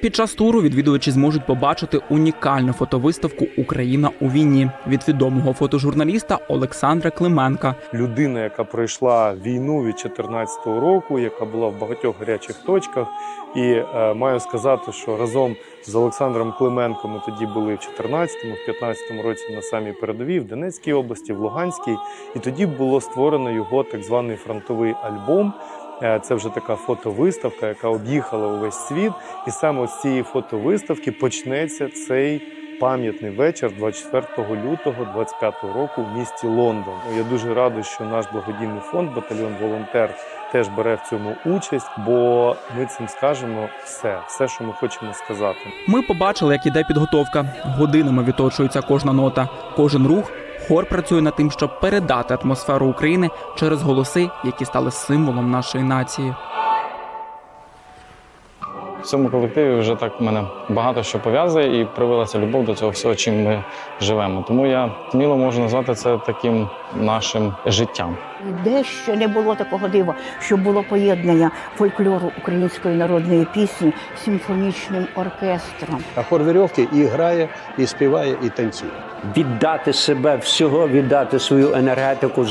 Під час туру відвідувачі зможуть побачити унікальну фотовиставку Україна у війні від відомого фотожурналіста Олександра Клименка. людина, яка пройшла війну від 2014 року, яка була в багатьох гарячих точках. І е, маю сказати, що разом з Олександром Клименком ми тоді були в 2014-му, в 2015 році на самій передовій, в Донецькій області, в Луганській. І тоді було створено його так званий фронтовий альбом. Е, Це вже така фотовиставка, яка об'їхала увесь світ. І саме з цієї фотовиставки почнеться цей пам'ятний вечір 24 лютого 25 року в місті Лондон. Я дуже радий, що наш благодійний фонд Батальйон Волонтер теж бере в цьому участь, бо ми цим скажемо все, все, що ми хочемо сказати. Ми побачили, як іде підготовка. Годинами відточується кожна нота, кожен рух. Хор працює над тим, щоб передати атмосферу України через голоси, які стали символом нашої нації. В цьому колективі вже так мене багато що пов'язує і привилася любов до цього всього, чим ми живемо. Тому я сміло можу назвати це таким нашим життям. Дещо не було такого дива, щоб було поєднання фольклору української народної пісні з симфонічним оркестром. А хор вірьовки і грає, і співає, і танцює. віддати себе всього, віддати свою енергетику